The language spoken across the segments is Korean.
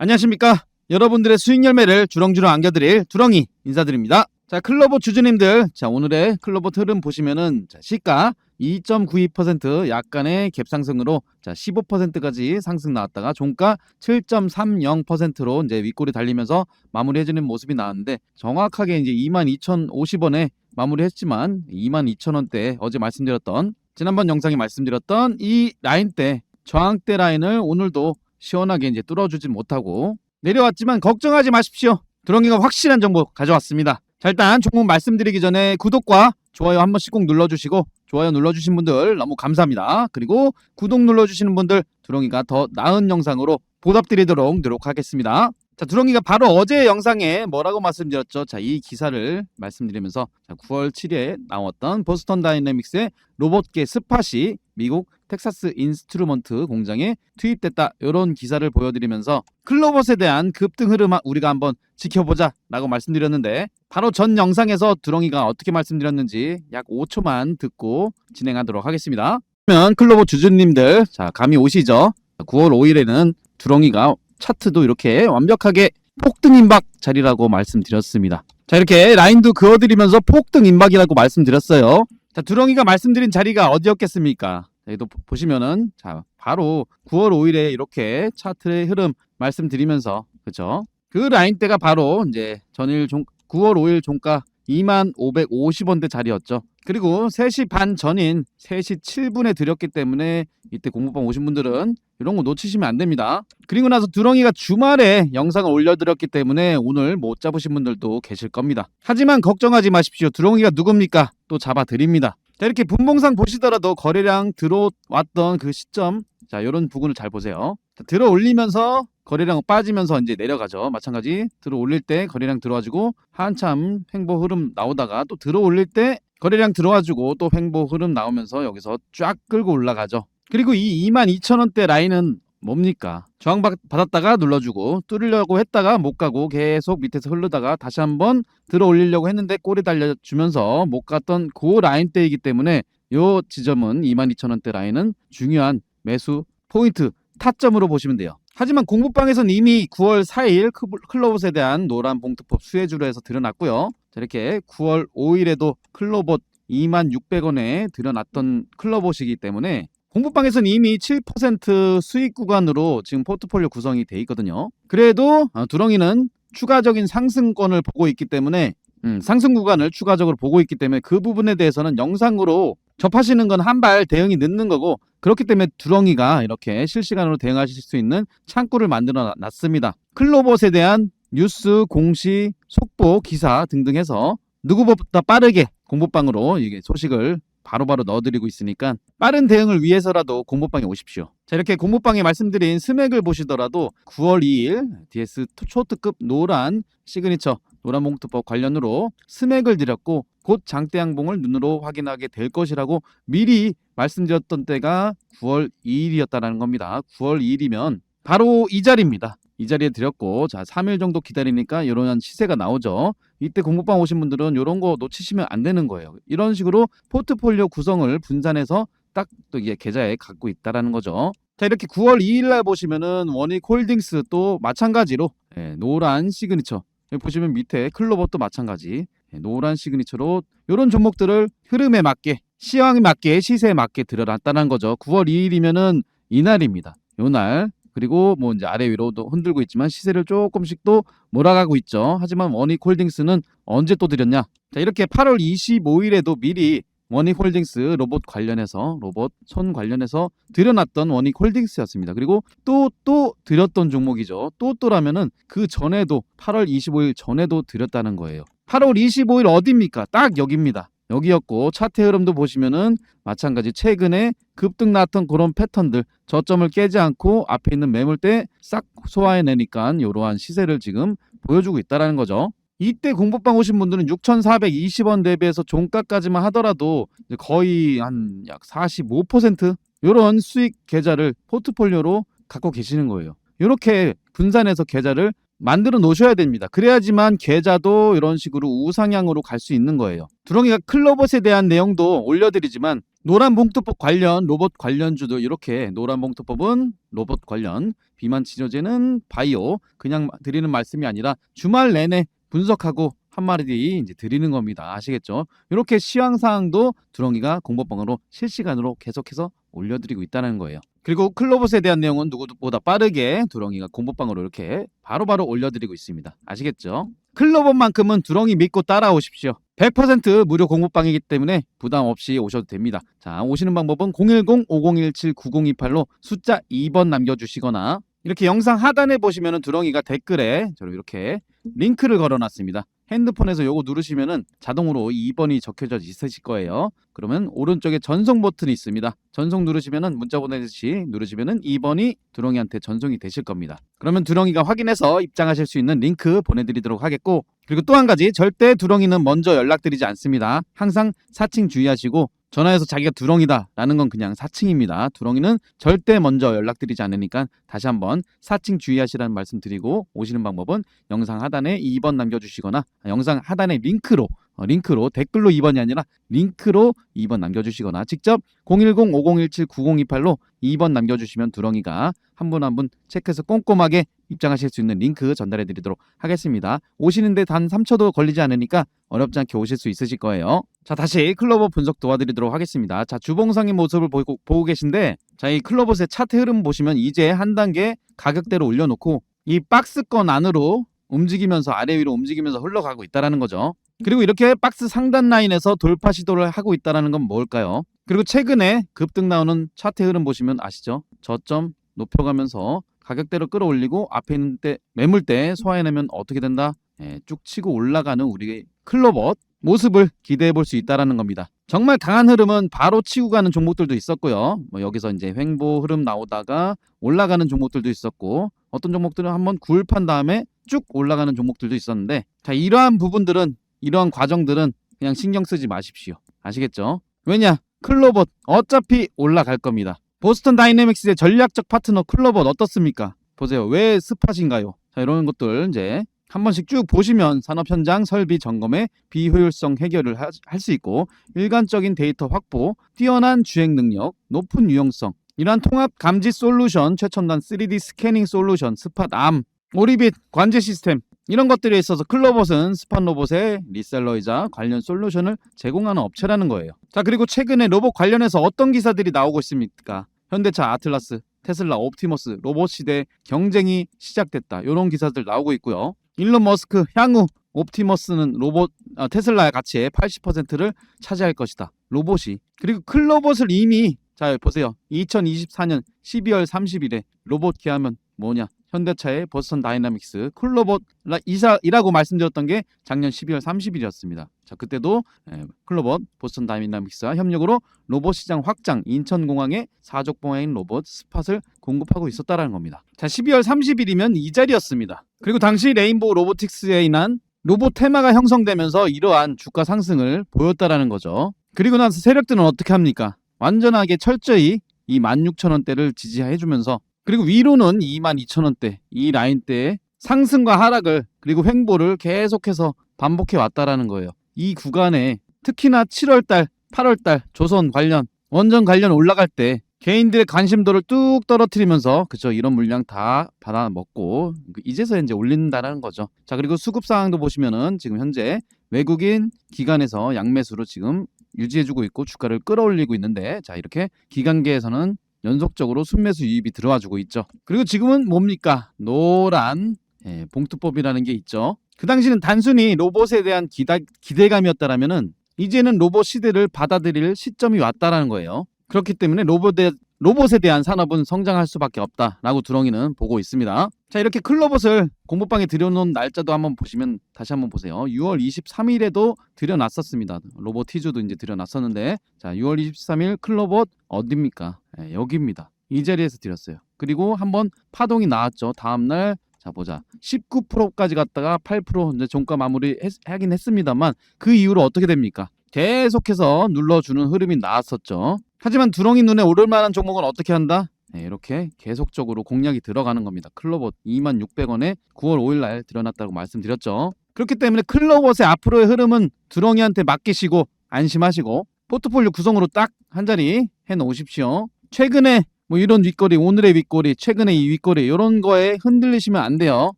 안녕하십니까. 여러분들의 수익 열매를 주렁주렁 안겨드릴 두렁이 인사드립니다. 자, 클로버 주주님들. 자, 오늘의 클로버 흐름 보시면은, 자, 시가 2.92% 약간의 갭 상승으로 자, 15%까지 상승 나왔다가 종가 7.30%로 이제 윗골이 달리면서 마무리해지는 모습이 나왔는데 정확하게 이제 22,050원에 마무리했지만 22,000원대 어제 말씀드렸던 지난번 영상에 말씀드렸던 이 라인대 저항대 라인을 오늘도 시원하게 이제 뚫어주지 못하고 내려왔지만 걱정하지 마십시오. 드렁이가 확실한 정보 가져왔습니다. 자 일단 종목 말씀드리기 전에 구독과 좋아요 한 번씩 꼭 눌러주시고 좋아요 눌러주신 분들 너무 감사합니다. 그리고 구독 눌러주시는 분들 두렁이가 더 나은 영상으로 보답드리도록 노력하겠습니다. 자 두렁이가 바로 어제 영상에 뭐라고 말씀드렸죠? 자 이 기사를 말씀드리면서 자, 9월 7일에 나왔던 보스턴 다이내믹스의 로봇계 스팟이 미국 텍사스 인스트루먼트 공장에 투입됐다. 이런 기사를 보여드리면서 클로버스에 대한 급등 흐름 우리가 한번 지켜보자 라고 말씀드렸는데 바로 전 영상에서 두렁이가 어떻게 말씀드렸는지 약 5초만 듣고 진행하도록 하겠습니다. 그러면 클로버 주주님들 자 감이 오시죠? 9월 5일에는 두렁이가 차트도 이렇게 완벽하게 폭등 임박 자리라고 말씀드렸습니다. 자 이렇게 라인도 그어드리면서 폭등 임박이라고 말씀드렸어요 자 두렁이가 말씀드린 자리가 어디였겠습니까 자, 여기도 보- 보시면은 자 바로 9월 5일에 이렇게 차트의 흐름 말씀드리면서 그죠? 그 라인대가 바로 이제 전일 종 9월 5일 종가 2만 550원대 자리였죠. 그리고 3시 반 전인 3시 7분에 드렸기 때문에 이때 공부방 오신 분들은 이런 거 놓치시면 안 됩니다. 그리고 나서 두렁이가 주말에 영상을 올려드렸기 때문에 오늘 못 잡으신 분들도 계실 겁니다. 하지만 걱정하지 마십시오. 두렁이가 누굽니까? 또 잡아드립니다. 자 이렇게 분봉상 보시더라도 거래량 들어왔던 그 시점 자 이런 부분을 잘 보세요. 자, 들어 올리면서 거래량 빠지면서 이제 내려가죠. 마찬가지 들어 올릴 때 거래량 들어와주고 한참 횡보 흐름 나오다가 또 들어 올릴 때 거래량 들어와주고 또 횡보 흐름 나오면서 여기서 쫙 끌고 올라가죠. 그리고 이 22,000원대 라인은 뭡니까? 저항 받- 받았다가 눌러주고 뚫으려고 했다가 못 가고 계속 밑에서 흐르다가 다시 한번 들어 올리려고 했는데 꼬리 달려주면서 못 갔던 그 라인대이기 때문에 요 지점은 22,000원대 라인은 중요한 매수 포인트 타점으로 보시면 돼요. 하지만 공부방에서는 이미 9월 4일 클로봇에 대한 노란 봉투법 수혜주로 해서 드러났고요. 자, 이렇게 9월 5일에도 클로봇 2600원에 드러났던 클로봇이기 때문에 공부방에서는 이미 7% 수익 구간으로 지금 포트폴리오 구성이 돼 있거든요. 그래도 어, 두렁이는 추가적인 상승권을 보고 있기 때문에 음, 상승 구간을 추가적으로 보고 있기 때문에 그 부분에 대해서는 영상으로 접하시는 건 한 발 대응이 늦는 거고 그렇기 때문에 두렁이가 이렇게 실시간으로 대응하실 수 있는 창구를 만들어 놨습니다. 클로봇에 대한 뉴스, 공시, 속보, 기사 등등 해서 누구보다 빠르게 공부방으로 이게 소식을 바로바로 넣어드리고 있으니까 빠른 대응을 위해서라도 공부방에 오십시오. 자 이렇게 공부방에 말씀드린 스맥을 보시더라도 9월 2일 DS 초특급 노란 시그니처 노란 봉투법 관련으로 스맥을 드렸고 곧 장대 양봉을 눈으로 확인하게 될 것이라고 미리 말씀드렸던 때가 9월 2일이었다는 겁니다. 9월 2일이면 바로 이 자리입니다. 이 자리에 드렸고 자 3일 정도 기다리니까 이런 시세가 나오죠. 이때 공부방 오신 분들은 이런 거 놓치시면 안 되는 거예요. 이런 식으로 포트폴리오 구성을 분산해서 딱 또 이게 계좌에 갖고 있다라는 거죠. 자 이렇게 9월 2일 날 보시면은 원익 홀딩스 또 마찬가지로 예, 노란 시그니처 보시면 밑에 클로버도 마찬가지 예, 노란 시그니처로 이런 종목들을 흐름에 맞게 시황에 맞게 시세에 맞게 들여놨다는 거죠. 9월 2일이면은 이날입니다. 요날 그리고 뭐 이제 아래 위로도 흔들고 있지만 시세를 조금씩 또 몰아가고 있죠. 하지만 원익 홀딩스는 언제 또 드렸냐? 자 이렇게 8월 25일에도 미리 원익 홀딩스 로봇 관련해서 로봇 손 관련해서 드려놨던 원익 홀딩스였습니다. 그리고 또또 드렸던 종목이죠. 또 또라면은 그 전에도 8월 25일 전에도 드렸다는 거예요. 8월 25일 어디입니까? 딱 여기입니다. 여기였고 차트 흐름도 보시면은 마찬가지 최근에 급등 나왔던 그런 패턴들 저점을 깨지 않고 앞에 있는 매물대 싹 소화해내니까 이러한 시세를 지금 보여주고 있다라는 거죠. 이때 공부방 오신 분들은 6,420원 대비해서 종가까지만 하더라도 거의 한 약 45% 이런 수익 계좌를 포트폴리오로 갖고 계시는 거예요. 이렇게 분산해서 계좌를 만들어 놓으셔야 됩니다. 그래야지만 계좌도 이런 식으로 우상향으로 갈 수 있는 거예요. 두렁이가 클로봇에 대한 내용도 올려드리지만 노란 봉투법 관련 로봇 관련주도 이렇게 노란 봉투법은 로봇 관련 비만 치료제는 바이오 그냥 드리는 말씀이 아니라 주말 내내 분석하고 한 마디 이제 드리는 겁니다. 아시겠죠? 이렇게 시황 사항도 두렁이가 공보방으로 실시간으로 계속해서 올려드리고 있다는 거예요. 그리고 클로봇에 대한 내용은 누구보다 빠르게 두렁이가 공보방으로 이렇게 바로 바로 올려드리고 있습니다. 아시겠죠? 클로봇만큼은 두렁이 믿고 따라오십시오. 100% 무료 공부방이기 때문에 부담 없이 오셔도 됩니다. 자, 오시는 방법은 010-5017-9028로 숫자 2번 남겨주시거나 이렇게 영상 하단에 보시면은 두렁이가 댓글에 저로 이렇게 링크를 걸어놨습니다. 핸드폰에서 요거 누르시면은 자동으로 2번이 적혀져 있으실 거예요. 그러면 오른쪽에 전송 버튼이 있습니다. 전송 누르시면은 문자 보내듯이 누르시면은 2번이 두렁이한테 전송이 되실 겁니다. 그러면 두렁이가 확인해서 입장하실 수 있는 링크 보내드리도록 하겠고 그리고 또 한 가지 절대 두렁이는 먼저 연락드리지 않습니다. 항상 사칭 주의하시고 전화해서 자기가 두렁이다 라는 건 그냥 사칭입니다. 두렁이는 절대 먼저 연락드리지 않으니까 다시 한번 사칭 주의하시라는 말씀 드리고 오시는 방법은 영상 하단에 2번 남겨주시거나 영상 하단에 링크로 어, 링크로 댓글로 2번이 아니라 링크로 2번 남겨주시거나 직접 010-5017-9028로 2번 남겨주시면 두렁이가 한 분 한 분 체크해서 꼼꼼하게 입장하실 수 있는 링크 전달해 드리도록 하겠습니다. 오시는데 단 3초도 걸리지 않으니까 어렵지 않게 오실 수 있으실 거예요. 자, 다시 클로버 분석 도와드리도록 하겠습니다. 자, 주봉상의 모습을 보고, 보고 계신데, 자, 이 클로버의 차트 흐름 보시면 이제 한 단계 가격대로 올려놓고, 이 박스권 안으로 움직이면서 아래 위로 움직이면서 흘러가고 있다라는 거죠. 그리고 이렇게 박스 상단 라인에서 돌파 시도를 하고 있다라는 건 뭘까요? 그리고 최근에 급등 나오는 차트 흐름 보시면 아시죠? 저점 높여가면서 가격대로 끌어올리고 앞에 있는 때 매물대 소화해내면 어떻게 된다? 예, 쭉 치고 올라가는 우리 클로벗 모습을 기대해 볼 수 있다라는 겁니다. 정말 강한 흐름은 바로 치고 가는 종목들도 있었고요. 뭐 여기서 이제 횡보 흐름 나오다가 올라가는 종목들도 있었고 어떤 종목들은 한번 굴판 다음에 쭉 올라가는 종목들도 있었는데 자 이러한 부분들은 이러한 과정들은 그냥 신경 쓰지 마십시오. 아시겠죠? 왜냐? 클로봇 어차피 올라갈 겁니다. 보스턴 다이내믹스의 전략적 파트너 클로봇 어떻습니까? 보세요. 왜 스팟인가요? 자, 이런 것들 이제 한 번씩 쭉 보시면 산업 현장 설비 점검의 비효율성 해결을 할 수 있고 일관적인 데이터 확보, 뛰어난 주행 능력, 높은 유용성, 이러한 통합 감지 솔루션, 최첨단 3D 스캐닝 솔루션, 스팟 암, 오리빗 관제 시스템 이런 것들에 있어서 클로봇은 스팟 로봇의 리셀러이자 관련 솔루션을 제공하는 업체라는 거예요. 자 그리고 최근에 로봇 관련해서 어떤 기사들이 나오고 있습니까? 현대차 아틀라스, 테슬라 옵티머스, 로봇 시대 경쟁이 시작됐다. 이런 기사들 나오고 있고요. 일론 머스크 향후 옵티머스는 로봇 아, 테슬라의 가치의 80%를 차지할 것이다. 로봇이 그리고 클로봇을 이미 자 보세요. 2024년 12월 30일에 로봇 기하면 뭐냐? 현대차의 버스턴 다이나믹스 클로봇 이사이라고 말씀드렸던 게 작년 12월 30일이었습니다. 자 그때도 예, 클로봇 보스턴 다이나믹스와 협력으로 로봇 시장 확장 인천공항에 사족봉행 로봇 스팟을 공급하고 있었다라는 겁니다. 자 12월 30일이면 이 자리였습니다. 그리고 당시 레인보우 로보틱스에 인한 로봇 테마가 형성되면서 이러한 주가 상승을 보였다라는 거죠. 그리고 나서 세력들은 어떻게 합니까? 완전하게 철저히 이 16,000원대를 지지해주면서 그리고 위로는 22,000원대 이 라인대의 상승과 하락을 그리고 횡보를 계속해서 반복해 왔다라는 거예요. 이 구간에 특히나 7월달, 8월달 조선 관련 원전 관련 올라갈 때 개인들의 관심도를 뚝 떨어뜨리면서 그죠 이런 물량 다 받아 먹고 이제서 이제 올린다는 거죠. 자 그리고 수급 상황도 보시면은 지금 현재 외국인 기관에서 양매수로 지금 유지해주고 있고 주가를 끌어올리고 있는데 자 이렇게 기관계에서는 연속적으로 순매수 유입이 들어와주고 있죠. 그리고 지금은 뭡니까? 노란 예, 봉투법이라는 게 있죠. 그 당시는 단순히 로봇에 대한 기다, 기대감이었다라면은 이제는 로봇 시대를 받아들일 시점이 왔다라는 거예요. 그렇기 때문에 로봇에, 로봇에 대한 산업은 성장할 수밖에 없다라고 두렁이는 보고 있습니다. 자 이렇게 클로봇을 공부방에 들여놓은 날짜도 한번 보시면 다시 한번 보세요. 6월 23일에도 들여놨었습니다. 로봇 티즈도 이제 들여놨었는데 자 6월 23일 클로봇 어디입니까? 네, 여기입니다. 이 자리에서 드렸어요. 그리고 한번 파동이 나왔죠. 다음날 자 보자 19%까지 갔다가 8% 이제 종가 마무리 했, 하긴 했습니다만 그 이후로 어떻게 됩니까? 계속해서 눌러주는 흐름이 나왔었죠. 하지만 두렁이 눈에 오를 만한 종목은 어떻게 한다? 네, 이렇게 계속적으로 공략이 들어가는 겁니다. 클로봇 2600원에 9월 5일 날 들여놨다고 말씀드렸죠. 그렇기 때문에 클로봇의 앞으로의 흐름은 두렁이한테 맡기시고 안심하시고 포트폴리오 구성으로 딱 한 자리 해 놓으십시오. 최근에 뭐 이런 윗거리, 오늘의 윗거리, 최근의 이 윗거리 이런 거에 흔들리시면 안 돼요.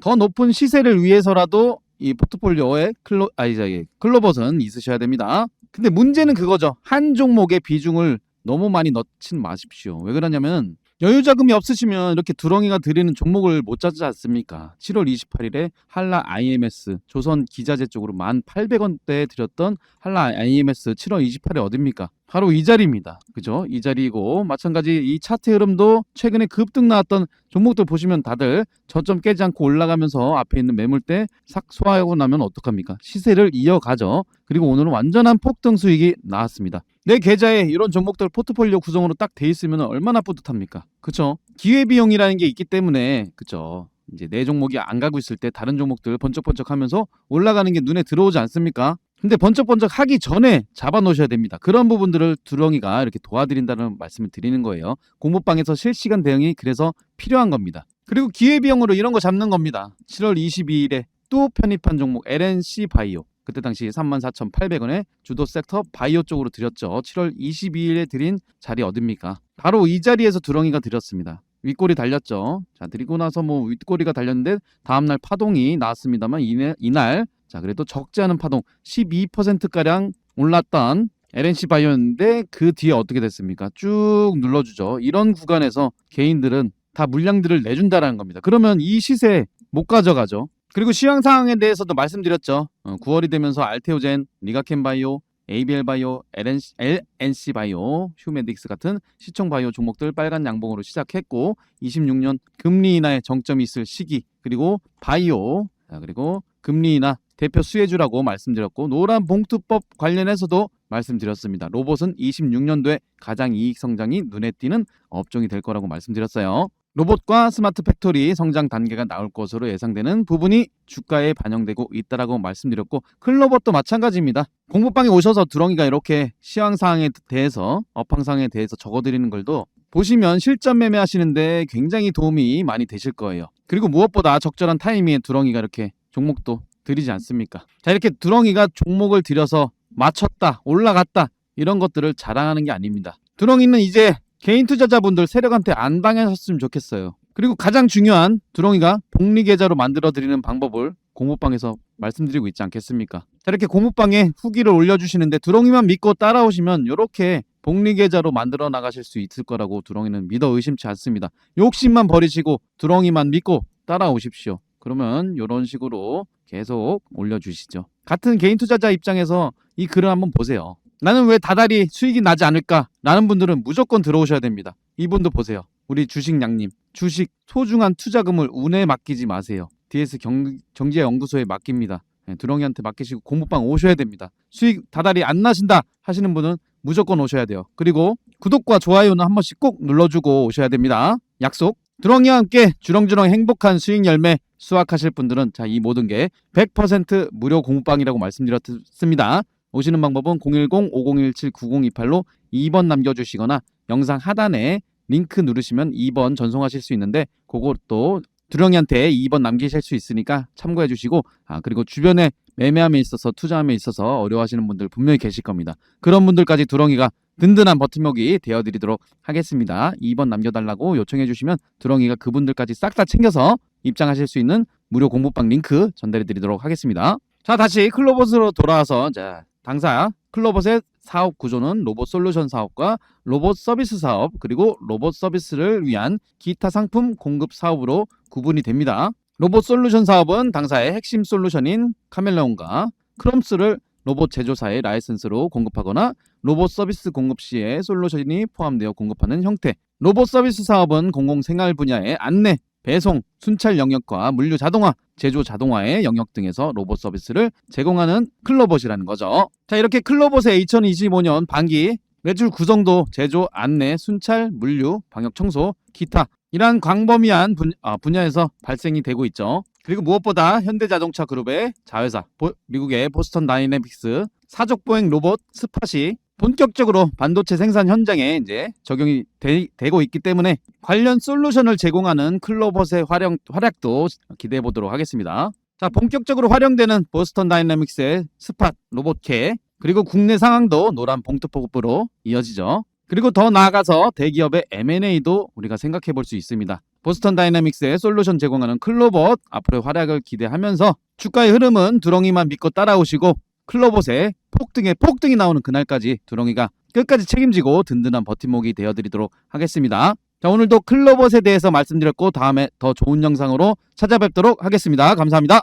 더 높은 시세를 위해서라도 이 포트폴리오에 클로 아니 저기 클로버는 있으셔야 됩니다. 근데 문제는 그거죠. 한 종목의 비중을 너무 많이 넣진 마십시오. 왜 그러냐면 여유 자금이 없으시면 이렇게 두렁이가 드리는 종목을 못 찾지 않습니까? 7월 28일에 한라 IMS 조선 기자재 쪽으로 1,800원대에 드렸던 한라 IMS 7월 28일 어딥니까? 바로 이 자리입니다. 그죠? 이 자리이고 마찬가지 이 차트 흐름도 최근에 급등 나왔던 종목들 보시면 다들 저점 깨지 않고 올라가면서 앞에 있는 매물대 싹 소화하고 나면 어떡합니까? 시세를 이어가죠. 그리고 오늘은 완전한 폭등 수익이 나왔습니다. 내 계좌에 이런 종목들 포트폴리오 구성으로 딱 돼 있으면 얼마나 뿌듯합니까? 그쵸? 기회비용이라는 게 있기 때문에 그쵸? 이제 내 종목이 안 가고 있을 때 다른 종목들 번쩍번쩍 하면서 올라가는 게 눈에 들어오지 않습니까? 근데 번쩍번쩍 하기 전에 잡아 놓으셔야 됩니다. 그런 부분들을 두렁이가 이렇게 도와드린다는 말씀을 드리는 거예요. 공모방에서 실시간 대응이 그래서 필요한 겁니다. 그리고 기회비용으로 이런 거 잡는 겁니다. 7월 22일에 또 편입한 종목 LNC 바이오. 그때 당시 34,800원에 주도 섹터 바이오 쪽으로 드렸죠. 7월 22일에 드린 자리 어딥니까? 바로 이 자리에서 두렁이가 드렸습니다. 윗골이 달렸죠. 자, 드리고 나서 뭐 윗골이가 달렸는데 다음날 파동이 나왔습니다만 이날, 이날 자, 그래도 적지 않은 파동 12%가량 올랐던 LNC 바이오였는데 그 뒤에 어떻게 됐습니까? 쭉 눌러주죠. 이런 구간에서 개인들은 다 물량들을 내준다라는 겁니다. 그러면 이 시세 못 가져가죠. 그리고 시황 상황에 대해서도 말씀드렸죠. 어, 9월이 되면서 알테오젠, 리가켄 바이오, ABL 바이오, LNC, LNC 바이오, 휴메딕스 같은 시총 바이오 종목들 빨간 양봉으로 시작했고 26년 금리 인하의 정점이 있을 시기 그리고 바이오 자, 그리고 금리 인하 대표 수혜주라고 말씀드렸고 노란 봉투법 관련해서도 말씀드렸습니다. 로봇은 26년도에 가장 이익 성장이 눈에 띄는 업종이 될 거라고 말씀드렸어요. 로봇과 스마트 팩토리 성장 단계가 나올 것으로 예상되는 부분이 주가에 반영되고 있다라고 말씀드렸고 클로버도 마찬가지입니다. 공부방에 오셔서 두렁이가 이렇게 시황 사항에 대해서 업황 사항에 대해서 적어드리는 걸도 보시면 실전 매매하시는데 굉장히 도움이 많이 되실 거예요. 그리고 무엇보다 적절한 타이밍에 두렁이가 이렇게 종목도 드리지 않습니까? 자 이렇게 두렁이가 종목을 들여서 맞췄다 올라갔다 이런 것들을 자랑하는 게 아닙니다. 두렁이는 이제 개인 투자자분들 세력한테 안 당하셨으면 좋겠어요. 그리고 가장 중요한 두렁이가 복리 계좌로 만들어 드리는 방법을 공모방에서 말씀드리고 있지 않겠습니까? 자, 이렇게 공모방에 후기를 올려주시는데 두렁이만 믿고 따라오시면 이렇게 복리 계좌로 만들어 나가실 수 있을 거라고 두렁이는 믿어 의심치 않습니다. 욕심만 버리시고 두렁이만 믿고 따라오십시오. 그러면 이런 식으로 계속 올려주시죠. 같은 개인 투자자 입장에서 이 글을 한번 보세요. 나는 왜 다달이 수익이 나지 않을까? 라는 분들은 무조건 들어오셔야 됩니다. 이분도 보세요. 우리 주식 양님. 주식 소중한 투자금을 운에 맡기지 마세요. DS 경, 정지연구소에 맡깁니다. 네, 두렁이한테 맡기시고 공부방 오셔야 됩니다. 수익 다달이 안 나신다 하시는 분은 무조건 오셔야 돼요. 그리고 구독과 좋아요는 한 번씩 꼭 눌러주고 오셔야 됩니다. 약속. 두렁이와 함께 주렁주렁 행복한 수익 열매 수확하실 분들은 자 이 모든 게 100% 무료 공부방이라고 말씀드렸습니다. 오시는 방법은 010-5017-9028로 2번 남겨주시거나 영상 하단에 링크 누르시면 2번 전송하실 수 있는데 그것도 두렁이한테 2번 남기실 수 있으니까 참고해 주시고 아 그리고 주변에 매매함에 있어서 투자함에 있어서 어려워하시는 분들 분명히 계실 겁니다. 그런 분들까지 두렁이가 든든한 버팀목이 되어드리도록 하겠습니다. 2번 남겨달라고 요청해 주시면 두렁이가 그분들까지 싹 다 챙겨서 입장하실 수 있는 무료 공부방 링크 전달해 드리도록 하겠습니다. 자 다시 클로버스로 돌아와서 자 당사 클로버스의 사업 구조는 로봇 솔루션 사업과 로봇 서비스 사업 그리고 로봇 서비스를 위한 기타 상품 공급 사업으로 구분이 됩니다. 로봇 솔루션 사업은 당사의 핵심 솔루션인 카멜레온과 크롬스를 로봇 제조사의 라이센스로 공급하거나 로봇 서비스 공급 시에 솔루션이 포함되어 공급하는 형태. 로봇 서비스 사업은 공공생활 분야의 안내, 배송, 순찰 영역과 물류 자동화, 제조 자동화의 영역 등에서 로봇 서비스를 제공하는 클로봇이라는 거죠. 자, 이렇게 클로봇의 2025년 반기 매출 구성도 제조, 안내, 순찰, 물류, 방역 청소, 기타 이러한 광범위한 분, 아, 분야에서 발생이 되고 있죠. 그리고 무엇보다 현대자동차 그룹의 자회사 보- 미국의 보스턴 다이내믹스 사족 보행 로봇 스팟이 본격적으로 반도체 생산 현장에 이제 적용이 되, 고 있기 때문에 관련 솔루션을 제공하는 클로봇의 활용, 활약도 기대해 보도록 하겠습니다. 자, 본격적으로 활용되는 보스턴 다이내믹스의 스팟 로봇캐 그리고 국내 상황도 노란 봉투폭으로 이어지죠. 그리고 더 나아가서 대기업의 M&A도 우리가 생각해 볼 수 있습니다. 보스턴 다이나믹스의 솔루션 제공하는 클로봇 앞으로의 활약을 기대하면서 주가의 흐름은 두렁이만 믿고 따라오시고 클로봇의 폭등에 폭등이 나오는 그날까지 두렁이가 끝까지 책임지고 든든한 버팀목이 되어드리도록 하겠습니다. 자 오늘도 클로봇에 대해서 말씀드렸고 다음에 더 좋은 영상으로 찾아뵙도록 하겠습니다. 감사합니다.